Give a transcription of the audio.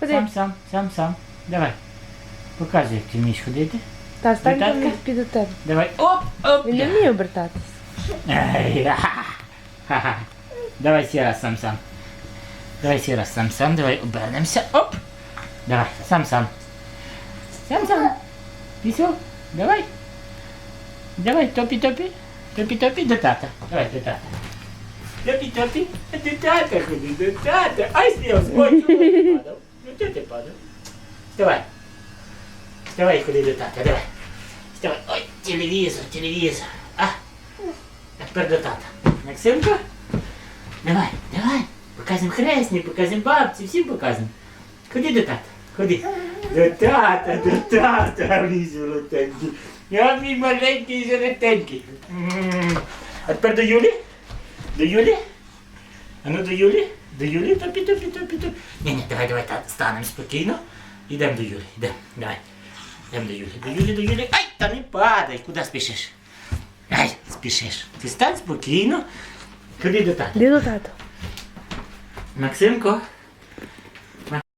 Ходи. Сам, сам, сам, сам. Давай. Показуй, як ти вмієш ходити. Та стань там Татка? під у тебе. Давай. Оп, оп. Він не вміє обертатись. Ай, ха-ха. Ха-ха. Давай ще раз сам сам. Давай ще раз сам сам. Давай обернемося. Оп. Давай, сам сам. Сам сам. Пішов. Давай. Давай, топі топі. Топі топі до тата. Давай до тата. Топі топі. До тата ходи, до тата. Ай, сняв, скочу. Падав. Ну чого ти падав? Вставай. Вставай, ходи до тата, давай. Вставай. Ой, телевізор, телевізор. А. А тепер до тата. Максимко? Давай, давай. Показуємо хресні, показуємо бабці, всім показуємо. Ходи до тата, ходи. До тата, до тата, мій золотенький. Я мій маленький золотенький. А тепер до Юлі? До Юлі? А ну до Юлі? До Юлі, топі, топі, топі, топі. Ні, ні, давай, давай, станемо спокійно. Ідемо до Юлі, йдемо, давай. Йдемо до Юлі, до Юлі, до Юлі. Ай, та не падай, куди спішиш? Ай, спішиш. Ти стань спокійно. Куди до тата. Іди до тата. Максимко,